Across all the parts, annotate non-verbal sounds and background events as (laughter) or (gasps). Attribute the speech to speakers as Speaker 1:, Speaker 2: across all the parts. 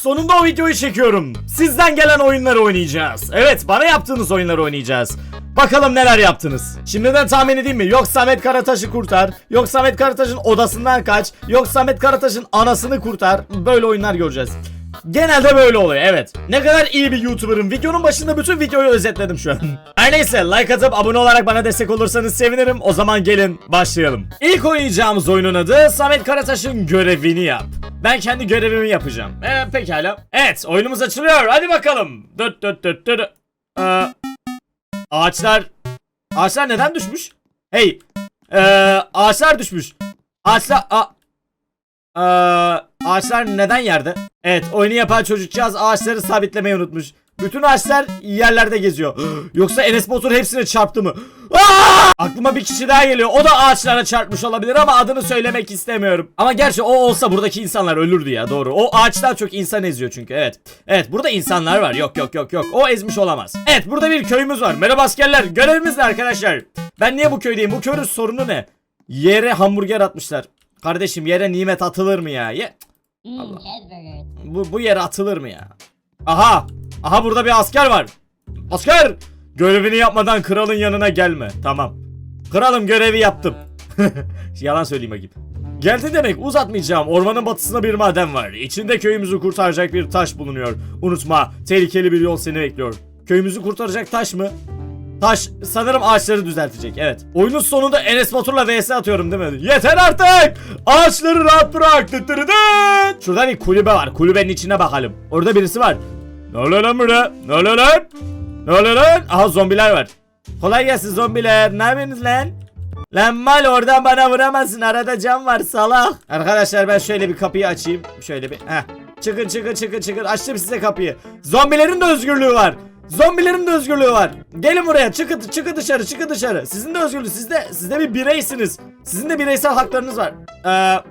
Speaker 1: sonunda o videoyu çekiyorum. Sizden gelen oyunları oynayacağız. Evet bana yaptığınız oyunları oynayacağız. Bakalım neler yaptınız. Şimdiden tahmin edeyim mi? Yok Samet Karataş'ı kurtar. Yok Samet Karataş'ın odasından kaç. Yok Samet Karataş'ın anasını kurtar. Böyle oyunlar göreceğiz. Genelde böyle oluyor evet. Ne kadar iyi bir YouTuber'ım. Videonun başında bütün videoyu özetledim şu an. (laughs) Her neyse like atıp abone olarak bana destek olursanız sevinirim. O zaman gelin başlayalım. İlk oynayacağımız oyunun adı Samet Karataş'ın görevini yap. Ben kendi görevimi yapacağım. Ee, pekala. Evet oyunumuz açılıyor. Hadi bakalım. Dıt dıt dıt dıt. Ee, ağaçlar... Ağaçlar neden düşmüş? Hey. Ee, ağaçlar düşmüş. Ağaçlar... A ee, ağaçlar neden yerde? Evet oyunu yapan çocukcağız ağaçları sabitlemeyi unutmuş. Bütün ağaçlar yerlerde geziyor. (gasps) Yoksa Enes Batur hepsine çarptı mı? Aa! Aklıma bir kişi daha geliyor. O da ağaçlara çarpmış olabilir ama adını söylemek istemiyorum. Ama gerçi o olsa buradaki insanlar ölürdü ya doğru. O ağaçlar çok insan eziyor çünkü evet. Evet burada insanlar var. Yok yok yok yok. O ezmiş olamaz. Evet burada bir köyümüz var. Merhaba askerler. Görevimiz ne arkadaşlar? Ben niye bu köydeyim? Bu köyün sorunu ne? Yere hamburger atmışlar. Kardeşim yere nimet atılır mı ya? Ye Allah.
Speaker 2: cheeseburger.
Speaker 1: bu, bu yere atılır mı ya? Aha! Aha burada bir asker var. Asker! Görevini yapmadan kralın yanına gelme. Tamam. Kralım görevi yaptım. (laughs) Yalan söyleyeyim bakayım. Geldi demek uzatmayacağım. Ormanın batısında bir maden var. İçinde köyümüzü kurtaracak bir taş bulunuyor. Unutma, tehlikeli bir yol seni bekliyor. Köyümüzü kurtaracak taş mı? Taş sanırım ağaçları düzeltecek evet. Oyunun sonunda Enes Batur'la vs atıyorum değil mi? Yeter artık! Ağaçları rahat bırak! Dıt dırı dıt! Şurada bir kulübe var. Kulübenin içine bakalım. Orada birisi var. Ne oluyor lan burada? Ne oluyor lan? Ne oluyor lan? Aha zombiler var. Kolay gelsin zombiler. Ne yapıyorsunuz lan? Lan mal oradan bana vuramazsın. Arada cam var salak. Arkadaşlar ben şöyle bir kapıyı açayım. Şöyle bir. Heh. Çıkın çıkın çıkın çıkın. Açtım size kapıyı. Zombilerin de özgürlüğü var. Zombilerin de özgürlüğü var. Gelin buraya. Çıkın çıkın dışarı. Çıkın dışarı. Sizin de özgürlüğü. Siz de siz de bir bireysiniz. Sizin de bireysel haklarınız var. Ee,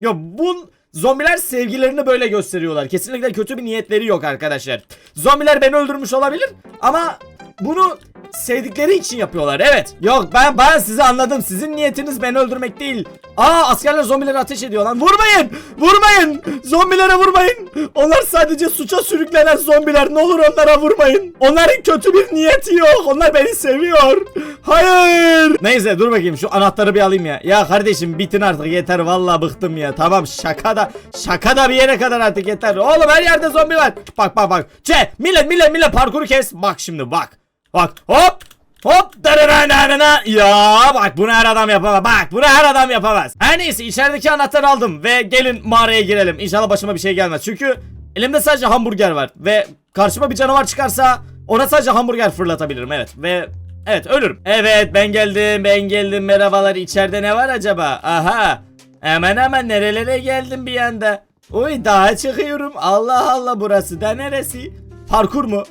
Speaker 1: Yo bu zombiler sevgilerini böyle gösteriyorlar. Kesinlikle kötü bir niyetleri yok arkadaşlar. Zombiler beni öldürmüş olabilir ama bunu sevdikleri için yapıyorlar. Evet. Yok ben ben sizi anladım. Sizin niyetiniz beni öldürmek değil. Aa askerler zombilere ateş ediyor lan. Vurmayın! Vurmayın! Zombilere vurmayın. Onlar sadece suça sürüklenen zombiler. Ne olur onlara vurmayın. Onların kötü bir niyeti yok. Onlar beni seviyor. Hayır. Neyse dur bakayım şu anahtarı bir alayım ya. Ya kardeşim bitin artık yeter vallahi bıktım ya. Tamam şaka da şaka da bir yere kadar artık yeter. Oğlum her yerde zombi var. Bak bak bak. Ce millet millet millet parkuru kes. Bak şimdi bak. Bak hop Hop dararararara. Ya bak bunu her adam yapamaz. Bak bunu her adam yapamaz. Her neyse içerideki anahtarı aldım ve gelin mağaraya girelim. İnşallah başıma bir şey gelmez. Çünkü elimde sadece hamburger var ve karşıma bir canavar çıkarsa ona sadece hamburger fırlatabilirim. Evet ve evet ölürüm. Evet ben geldim ben geldim merhabalar. İçeride ne var acaba? Aha. Hemen hemen nerelere geldim bir anda. Uy daha çıkıyorum. Allah Allah burası da neresi? Parkur mu?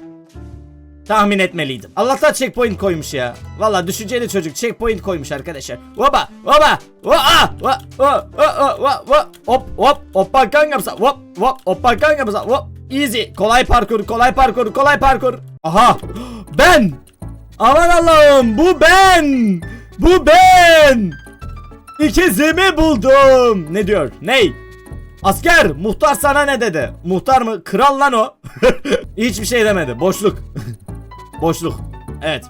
Speaker 1: Tahmin etmeliydim. Allah'tan checkpoint koymuş ya. Valla düşünceli çocuk checkpoint koymuş arkadaşlar. Hopa hopa hopa hop hop hop hop hop hoppa kangamsa hop hop hoppa kangamsa hop easy kolay parkur kolay parkur kolay parkur. Aha ben aman Allah'ım bu ben bu ben İkizimi buldum. Ne diyor? Ney? Asker muhtar sana ne dedi? Muhtar mı? Kral lan o. (laughs) Hiçbir şey demedi. Boşluk. (laughs) Boşluk. Evet.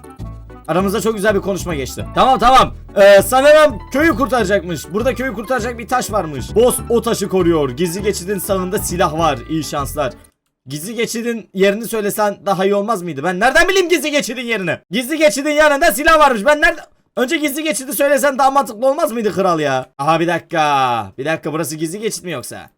Speaker 1: Aramızda çok güzel bir konuşma geçti. Tamam tamam. Ee, sanırım köyü kurtaracakmış. Burada köyü kurtaracak bir taş varmış. Boss o taşı koruyor. Gizli geçidin sağında silah var. İyi şanslar. Gizli geçidin yerini söylesen daha iyi olmaz mıydı? Ben nereden bileyim gizli geçidin yerini? Gizli geçidin yanında silah varmış. Ben nerede... Önce gizli geçidi söylesen daha mantıklı olmaz mıydı kral ya? Aha bir dakika. Bir dakika burası gizli geçit mi yoksa?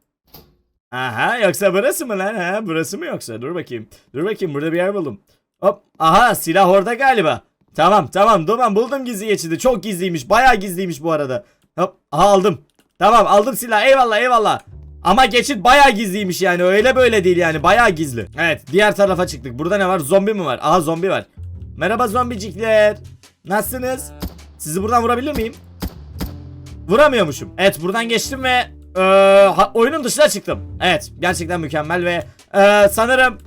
Speaker 1: Aha yoksa burası mı lan ha? Burası mı yoksa? Dur bakayım. Dur bakayım burada bir yer buldum. Hop. Aha silah orada galiba. Tamam tamam ben buldum gizli geçidi. Çok gizliymiş. Bayağı gizliymiş bu arada. Hop. Aha aldım. Tamam aldım silah. Eyvallah eyvallah. Ama geçit bayağı gizliymiş yani. Öyle böyle değil yani. Bayağı gizli. Evet diğer tarafa çıktık. Burada ne var? Zombi mi var? Aha zombi var. Merhaba zombicikler. Nasılsınız? Sizi buradan vurabilir miyim? Vuramıyormuşum. Evet buradan geçtim ve ha- oyunun dışına çıktım. Evet gerçekten mükemmel ve eee, sanırım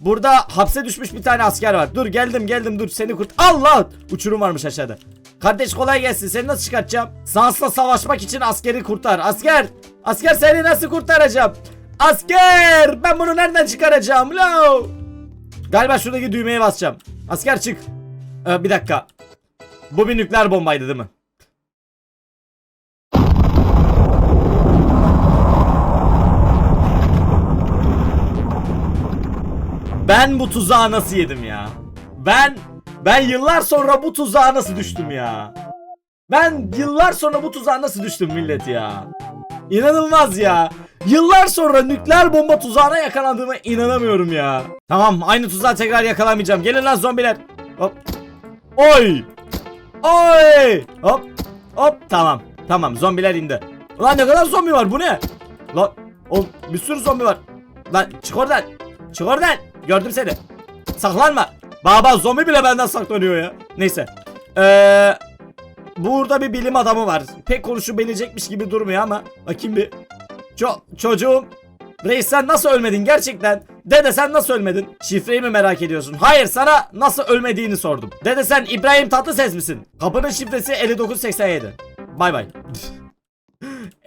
Speaker 1: burada hapse düşmüş bir tane asker var. Dur geldim geldim dur seni kurt. Allah! Uçurum varmış aşağıda. Kardeş kolay gelsin. Seni nasıl çıkartacağım? Sansla savaşmak için askeri kurtar. Asker! Asker seni nasıl kurtaracağım? Asker! Ben bunu nereden çıkaracağım? Lo! Galiba şuradaki düğmeye basacağım. Asker çık. Ee, bir dakika. Bu bir nükleer bombaydı değil mi? Ben bu tuzağa nasıl yedim ya? Ben ben yıllar sonra bu tuzağa nasıl düştüm ya? Ben yıllar sonra bu tuzağa nasıl düştüm millet ya? İnanılmaz ya. Yıllar sonra nükleer bomba tuzağına yakalandığıma inanamıyorum ya. Tamam aynı tuzağa tekrar yakalamayacağım. Gelin lan zombiler. Hop. Oy. Oy. Hop. Hop tamam. Tamam zombiler indi. Lan ne kadar zombi var bu ne? Lan oğlum bir sürü zombi var. Lan çık oradan. Çık oradan. Gördüm seni. Saklanma. Baba zombi bile benden saklanıyor ya. Neyse. Eee Burada bir bilim adamı var. Pek konuşabilecekmiş gibi durmuyor ama. Bakayım bir. Ço çocuğum. Reis sen nasıl ölmedin gerçekten? Dede sen nasıl ölmedin? Şifreyi mi merak ediyorsun? Hayır sana nasıl ölmediğini sordum. Dede sen İbrahim Tatlıses misin? Kapının şifresi 5987. Bay bay.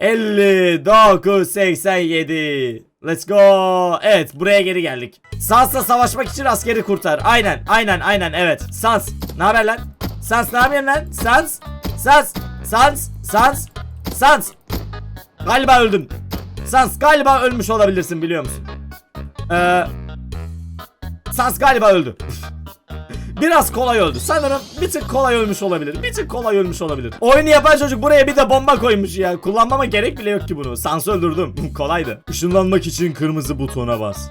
Speaker 1: (laughs) 5987. Let's go. Evet buraya geri geldik. Sans'la savaşmak için askeri kurtar. Aynen aynen aynen evet. Sans. Ne haber lan? Sans ne yapıyorsun lan? Sans. Sans. Sans. Sans. Sans. Galiba öldün. Sans galiba ölmüş olabilirsin biliyor musun? Ee, Sans galiba öldü. Biraz kolay öldü. Sanırım bir tık kolay ölmüş olabilir. Bir tık kolay ölmüş olabilir. Oyunu yapan çocuk buraya bir de bomba koymuş ya. Kullanmama gerek bile yok ki bunu. Sans'ı öldürdüm. (laughs) Kolaydı. Işınlanmak için kırmızı butona bas.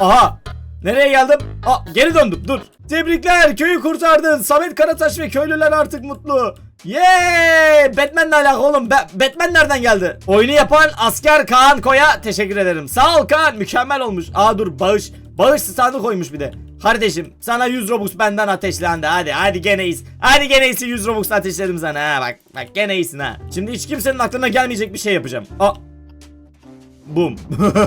Speaker 1: Aha! Nereye geldim? Aa, geri döndüm. Dur. Tebrikler. Köyü kurtardın. Samet Karataş ve köylüler artık mutlu. Yeee! Batman'le alakalı oğlum. Ba- Batman nereden geldi? Oyunu yapan asker Kaan Koy'a teşekkür ederim. Sağ ol Kaan. Mükemmel olmuş. Aa dur bağış. Bağış standı koymuş bir de. Kardeşim sana 100 Robux benden ateşlendi. Hadi hadi gene iyisin. Hadi gene iyisin 100 Robux ateşledim sana ha. Bak bak gene iyisin ha. Şimdi hiç kimsenin aklına gelmeyecek bir şey yapacağım. Aa. Bum.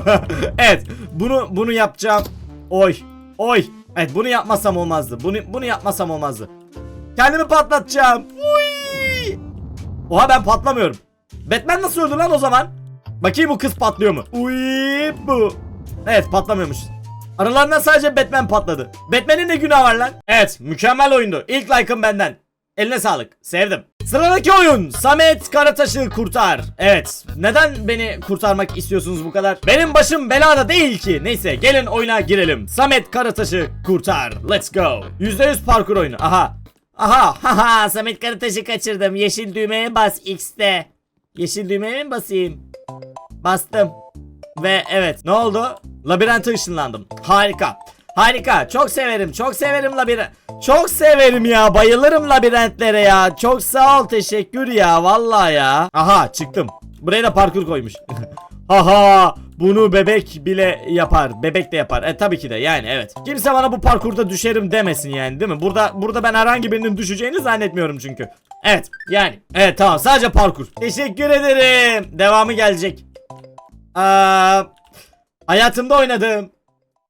Speaker 1: (laughs) evet. Bunu bunu yapacağım. Oy. Oy. Evet bunu yapmasam olmazdı. Bunu bunu yapmasam olmazdı. Kendimi patlatacağım. Uy. Oha ben patlamıyorum. Batman nasıl öldü lan o zaman? Bakayım bu kız patlıyor mu? Uy bu. Evet patlamıyormuş. Aralarından sadece Batman patladı. Batman'in ne günahı var lan? Evet mükemmel oyundu. İlk like'ım benden. Eline sağlık. Sevdim. Sıradaki oyun Samet Karataş'ı kurtar. Evet. Neden beni kurtarmak istiyorsunuz bu kadar? Benim başım belada değil ki. Neyse gelin oyuna girelim. Samet Karataş'ı kurtar. Let's go. %100 parkur oyunu. Aha. Aha. (laughs) Haha. Samet Karataş'ı kaçırdım. Yeşil düğmeye bas X'te. Yeşil düğmeye mi basayım? Bastım. Ve evet ne oldu? Labirente ışınlandım. Harika. Harika. Çok severim. Çok severim labirent. Çok severim ya. Bayılırım labirentlere ya. Çok sağ ol. Teşekkür ya. Vallahi ya. Aha çıktım. Buraya da parkur koymuş. (laughs) Haha. Bunu bebek bile yapar. Bebek de yapar. E tabii ki de yani evet. Kimse bana bu parkurda düşerim demesin yani değil mi? Burada burada ben herhangi birinin düşeceğini zannetmiyorum çünkü. Evet yani. Evet tamam sadece parkur. Teşekkür ederim. Devamı gelecek. Aa, hayatımda oynadığım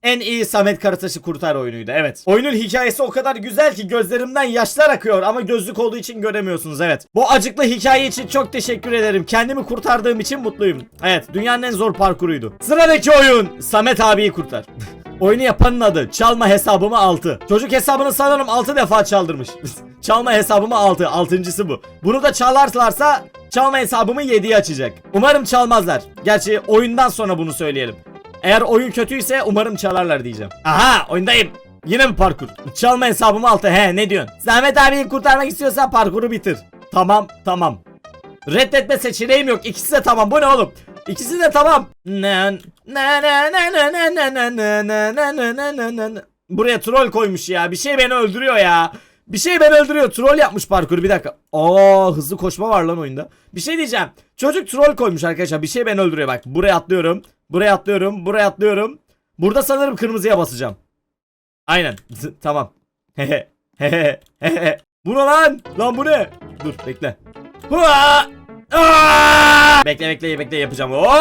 Speaker 1: en iyi Samet Karataş'ı kurtar oyunuydu. Evet. Oyunun hikayesi o kadar güzel ki gözlerimden yaşlar akıyor ama gözlük olduğu için göremiyorsunuz. Evet. Bu acıklı hikaye için çok teşekkür ederim. Kendimi kurtardığım için mutluyum. Evet. Dünyanın en zor parkuruydu. Sıradaki oyun Samet abiyi kurtar. (laughs) Oyunu yapanın adı çalma hesabımı 6. Çocuk hesabını sanırım 6 defa çaldırmış. (laughs) çalma hesabımı 6. Altıncısı bu. Bunu da çalarlarsa Çalma hesabımı 7'ye açacak. Umarım çalmazlar. Gerçi oyundan sonra bunu söyleyelim. Eğer oyun kötüyse umarım çalarlar diyeceğim. Aha oyundayım. Yine mi parkur? Çalma hesabımı altı he ne diyorsun? Zahmet abiyi kurtarmak istiyorsan parkuru bitir. Tamam tamam. Reddetme seçeneğim yok. İkisi de tamam. Bu ne oğlum? İkisi de tamam. Buraya troll koymuş ya. Bir şey beni öldürüyor ya. Bir şey beni öldürüyor. Troll yapmış parkuru. Bir dakika. Aa hızlı koşma var lan oyunda. Bir şey diyeceğim. Çocuk troll koymuş arkadaşlar. Bir şey beni öldürüyor bak. Buraya atlıyorum. Buraya atlıyorum. Buraya atlıyorum. Burada sanırım kırmızıya basacağım. Aynen. tamam. (laughs) Hehe. Hehe. Hehe. Bu ne lan? Lan bu ne? Dur bekle. Bekle bekle bekle yapacağım. Oo!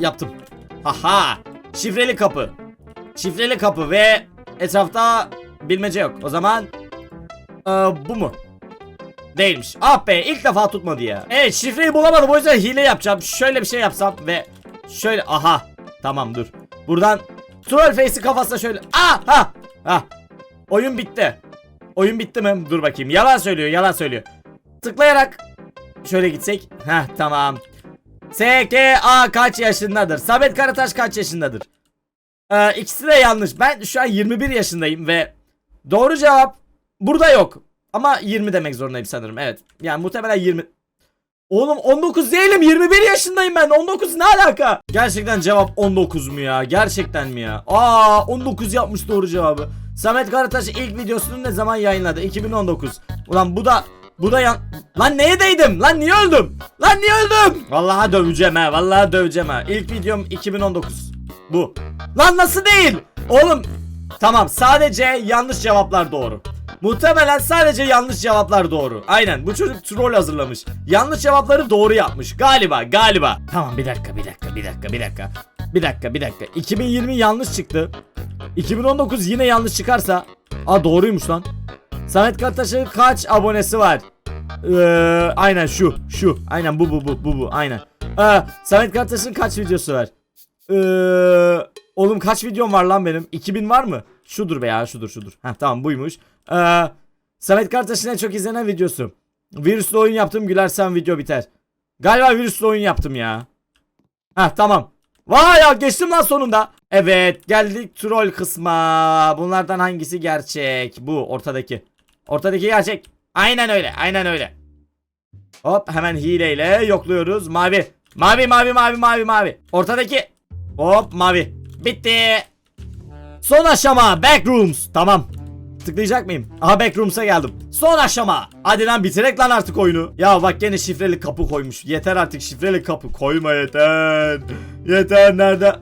Speaker 1: Yaptım. Haha. Şifreli kapı. Şifreli kapı ve etrafta bilmece yok. O zaman ee, bu mu? Değilmiş. Ah be ilk defa tutmadı ya. Evet şifreyi bulamadım o yüzden hile yapacağım. Şöyle bir şey yapsam ve şöyle aha tamam dur. Buradan troll face'i kafasına şöyle ah ha ha. Oyun bitti. Oyun bitti mi? Dur bakayım. Yalan söylüyor, yalan söylüyor. Tıklayarak şöyle gitsek. Heh tamam. SKA kaç yaşındadır? Samet Karataş kaç yaşındadır? Ee, ikisi de yanlış. Ben şu an 21 yaşındayım ve doğru cevap burada yok. Ama 20 demek zorundayım sanırım. Evet. Yani muhtemelen 20. Oğlum 19 değilim 21 yaşındayım ben 19 ne alaka? Gerçekten cevap 19 mu ya? Gerçekten mi ya? Aa 19 yapmış doğru cevabı. Samet Karataş ilk videosunu ne zaman yayınladı? 2019. Ulan bu da bu da yan... Lan neye değdim? Lan niye öldüm? Lan niye öldüm? Vallahi döveceğim ha. Vallahi döveceğim ha. İlk videom 2019. Bu. Lan nasıl değil? Oğlum tamam sadece yanlış cevaplar doğru. Muhtemelen sadece yanlış cevaplar doğru. Aynen bu çocuk troll hazırlamış. Yanlış cevapları doğru yapmış. Galiba galiba. Tamam bir dakika bir dakika bir dakika bir dakika. Bir dakika bir dakika. 2020 yanlış çıktı. 2019 yine yanlış çıkarsa. Aa doğruymuş lan. Samet Kartaş'ın kaç abonesi var? Ee, aynen şu şu. Aynen bu bu bu bu bu aynen. Ee, Samet Kartaş'ın kaç videosu var? Ee, oğlum kaç videom var lan benim? 2000 var mı? Şudur be ya şudur şudur. Heh tamam buymuş. Ee, Samet Kartaş'ın en çok izlenen videosu. Virüslü oyun yaptım gülersen video biter. Galiba virüslü oyun yaptım ya. Heh tamam. Vay ya geçtim lan sonunda. Evet geldik troll kısma. Bunlardan hangisi gerçek? Bu ortadaki. Ortadaki gerçek. Aynen öyle aynen öyle. Hop hemen hileyle yokluyoruz. Mavi. Mavi mavi mavi mavi mavi. Ortadaki. Hop mavi. Bitti. Son aşama backrooms. Tamam. Tıklayacak mıyım? Aha backrooms'a geldim. Son aşama. Hadi lan bitirek lan artık oyunu. Ya bak gene şifreli kapı koymuş. Yeter artık şifreli kapı koyma yeter. Yeter nerede?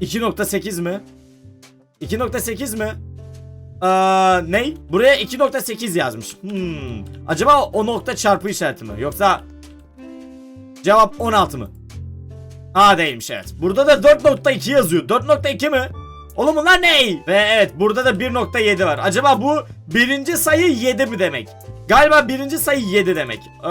Speaker 1: 2.8 mi? 2.8 mi? Ee, ney? Buraya 2.8 yazmış. Hmm. Acaba o nokta çarpı işareti mi? Yoksa cevap 16 mı? Aa değilmiş evet. Burada da 4.2 yazıyor. 4.2 mi? Oğlum bunlar ne? Ve evet burada da 1.7 var. Acaba bu birinci sayı 7 mi demek? Galiba birinci sayı 7 demek. Ee,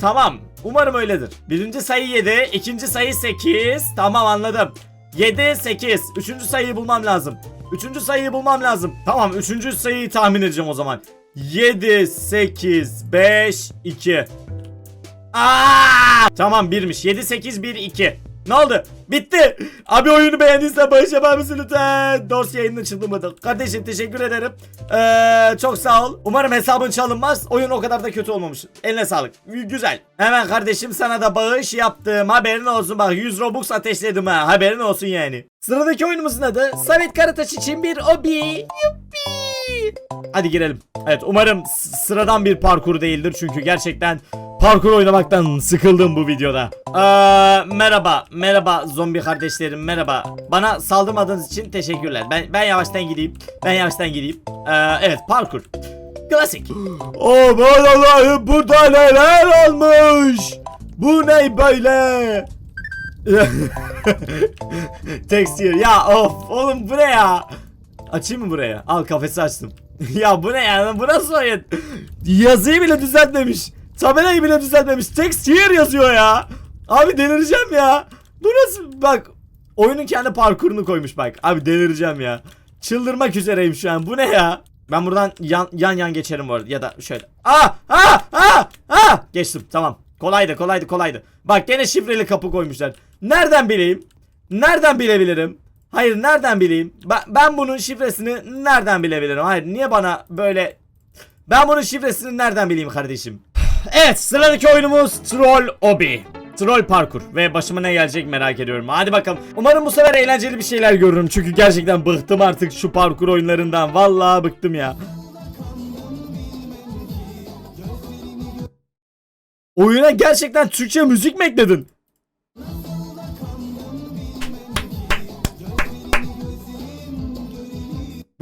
Speaker 1: tamam. Umarım öyledir. Birinci sayı 7, ikinci sayı 8. Tamam anladım. 7, 8. Üçüncü sayıyı bulmam lazım. Üçüncü sayıyı bulmam lazım. Tamam üçüncü sayıyı tahmin edeceğim o zaman. 7, 8, 5, 2. Aa! Tamam birmiş. 7 8 1 2. Ne oldu? Bitti. Abi oyunu beğendiysen bağış yapar mısın lütfen? Dors yayının çıldırmadı. Kardeşim teşekkür ederim. Ee, çok sağ ol. Umarım hesabın çalınmaz. Oyun o kadar da kötü olmamış. Eline sağlık. Gü- Güzel. Hemen kardeşim sana da bağış yaptım. Haberin olsun bak 100 Robux ateşledim ha. Haberin olsun yani. Sıradaki oyunumuzun adı Samet Karataş için bir obi. Yuppi. Hadi girelim. Evet umarım sıradan bir parkur değildir çünkü gerçekten parkur oynamaktan sıkıldım bu videoda. Ee, merhaba, merhaba zombi kardeşlerim, merhaba. Bana saldırmadığınız için teşekkürler. Ben ben yavaştan gideyim. Ben yavaştan gideyim. Ee, evet parkur. Klasik. (gasps) Aman Allah'ım burada neler olmuş? Bu ne böyle? (laughs) Texture ya of oğlum bu ne ya? Açayım mı buraya? Al kafesi açtım. (laughs) ya bu ne ya? Bu nasıl oyun? Yazıyı bile düzeltmemiş. Tabelayı bile düzeltmemiş. Texture yazıyor ya. Abi delireceğim ya. Bu nasıl? Bak oyunun kendi parkurunu koymuş bak. Abi delireceğim ya. Çıldırmak üzereyim şu an. Bu ne ya? Ben buradan yan yan, yan geçerim bu arada. Ya da şöyle. Aa! Aa! Aa! Aa! Geçtim. Tamam. Kolaydı, kolaydı, kolaydı. Bak gene şifreli kapı koymuşlar. Nereden bileyim? Nereden bilebilirim? Hayır nereden bileyim? Ben, ben bunun şifresini nereden bilebilirim? Hayır niye bana böyle... Ben bunun şifresini nereden bileyim kardeşim? Evet sıradaki oyunumuz Troll Obi. Troll parkur ve başıma ne gelecek merak ediyorum. Hadi bakalım. Umarım bu sefer eğlenceli bir şeyler görürüm. Çünkü gerçekten bıktım artık şu parkur oyunlarından. Vallahi bıktım ya. Oyuna gerçekten Türkçe müzik mi ekledin?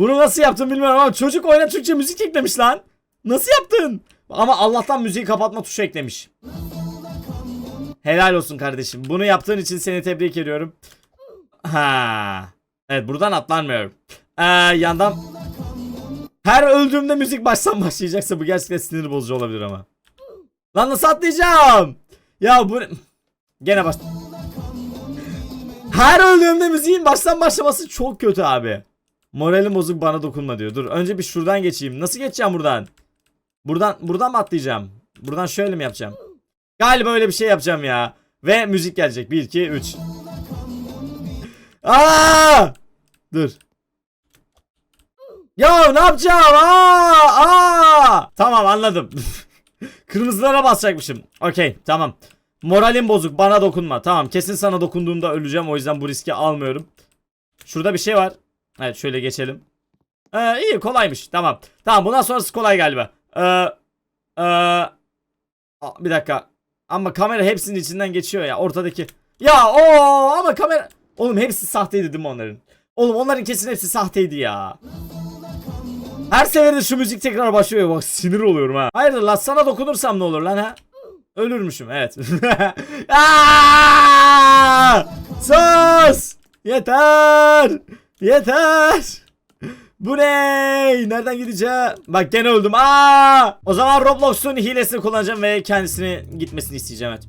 Speaker 1: Bunu nasıl yaptın bilmiyorum ama çocuk oyuna Türkçe müzik eklemiş lan. Nasıl yaptın? Ama Allah'tan müziği kapatma tuşu eklemiş. Helal olsun kardeşim. Bunu yaptığın için seni tebrik ediyorum. Ha. Evet buradan atlanmıyorum. Ee, yandan her öldüğümde müzik baştan başlayacaksa bu gerçekten sinir bozucu olabilir ama. Lan nasıl atlayacağım? Ya bu gene baş Her öldüğümde müziğin baştan başlaması çok kötü abi. Moralim bozuk bana dokunma diyor. Dur önce bir şuradan geçeyim. Nasıl geçeceğim buradan? Buradan buradan mı atlayacağım? Buradan şöyle mi yapacağım? Galiba öyle bir şey yapacağım ya. Ve müzik gelecek. 1 2 3. Aa! Dur. Ya ne yapacağım? Aa! Aa! Tamam anladım. (laughs) Kırmızılara basacakmışım. Okey tamam. Moralim bozuk bana dokunma. Tamam kesin sana dokunduğumda öleceğim o yüzden bu riski almıyorum. Şurada bir şey var. Evet şöyle geçelim. Ee, iyi kolaymış tamam. Tamam bundan sonrası kolay galiba. Ee, ee, bir dakika. Ama kamera hepsinin içinden geçiyor ya ortadaki. Ya o ama kamera. Oğlum hepsi sahteydi değil mi onların? Oğlum onların kesin hepsi sahteydi ya. Her seferinde şu müzik tekrar başlıyor bak sinir oluyorum ha. Hayırdır lan sana dokunursam ne olur lan ha? Ölürmüşüm evet. (laughs) Sus! Yeter! Yeter! Bu ne? Nereden gideceğim? Bak gene öldüm. Aa! O zaman Roblox'un hilesini kullanacağım ve kendisini gitmesini isteyeceğim evet.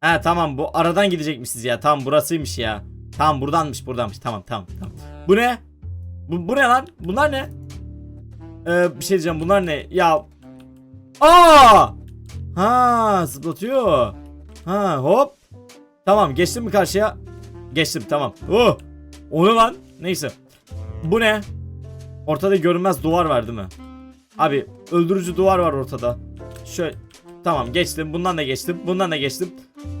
Speaker 1: Ha tamam bu aradan gidecekmişiz ya. Tamam burasıymış ya. Tamam buradanmış buradanmış. Tamam tamam tamam. Bu ne? Bu, bu ne lan? Bunlar ne? Ee, bir şey diyeceğim. Bunlar ne? Ya. Aa! Ha zıplatıyor. Ha hop. Tamam geçtim mi karşıya? Geçtim tamam. Oh. O ne lan? Neyse. Bu ne? Ortada görünmez duvar var değil mi? Abi öldürücü duvar var ortada. Şöyle tamam geçtim. Bundan da geçtim. Bundan da geçtim.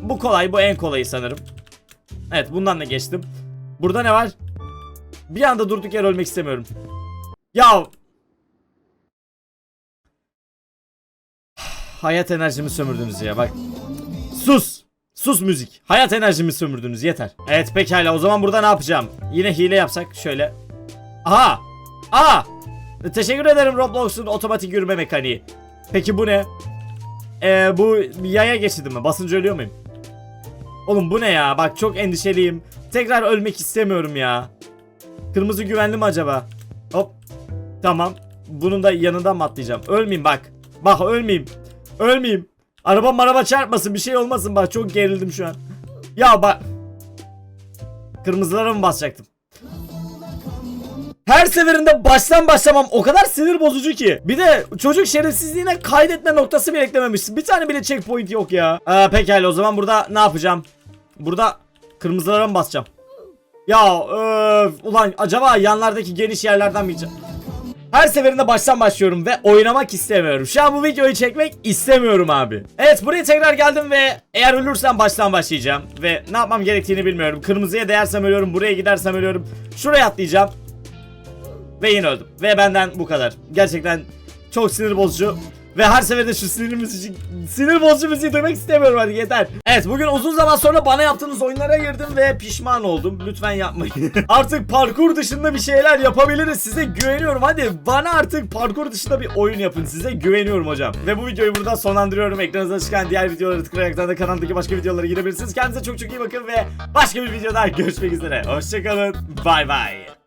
Speaker 1: Bu kolay, bu en kolayı sanırım. Evet, bundan da geçtim. Burada ne var? Bir anda durduk yer ölmek istemiyorum. Ya Hayat enerjimi sömürdünüz ya bak. Sus. Sus müzik. Hayat enerjimi sömürdünüz yeter. Evet pekala o zaman burada ne yapacağım? Yine hile yapsak şöyle. Aha. Aa. Teşekkür ederim Roblox'un otomatik yürüme mekaniği. Peki bu ne? Ee, bu yaya geçidi mi? Basınca ölüyor muyum? Oğlum bu ne ya? Bak çok endişeliyim. Tekrar ölmek istemiyorum ya. Kırmızı güvenli mi acaba? Hop. Tamam. Bunun da yanından mı atlayacağım? Ölmeyeyim bak. Bak ölmeyeyim. Ölmeyeyim. Araba maraba çarpmasın bir şey olmasın bak çok gerildim şu an. Ya bak. Kırmızılara mı basacaktım? Her seferinde baştan başlamam o kadar sinir bozucu ki. Bir de çocuk şerefsizliğine kaydetme noktası bile eklememişsin. Bir tane bile checkpoint yok ya. Ee, pekala o zaman burada ne yapacağım? Burada kırmızılara mı basacağım? Ya öf, ulan acaba yanlardaki geniş yerlerden mi gideceğim? Her seferinde baştan başlıyorum ve oynamak istemiyorum. Şu an bu videoyu çekmek istemiyorum abi. Evet buraya tekrar geldim ve eğer ölürsem baştan başlayacağım. Ve ne yapmam gerektiğini bilmiyorum. Kırmızıya değersem ölüyorum, buraya gidersem ölüyorum. Şuraya atlayacağım. Ve yine öldüm. Ve benden bu kadar. Gerçekten çok sinir bozucu. Ve her seferinde şu sinir müziği, sinir bozucu müziği duymak istemiyorum hadi yeter. Evet bugün uzun zaman sonra bana yaptığınız oyunlara girdim ve pişman oldum. Lütfen yapmayın. (laughs) artık parkur dışında bir şeyler yapabiliriz. Size güveniyorum. Hadi bana artık parkur dışında bir oyun yapın. Size güveniyorum hocam. Ve bu videoyu burada sonlandırıyorum. Ekranınıza çıkan diğer videoları tıklayarak da kanaldaki başka videolara girebilirsiniz. Kendinize çok çok iyi bakın ve başka bir videoda görüşmek üzere. Hoşçakalın. Bay bay.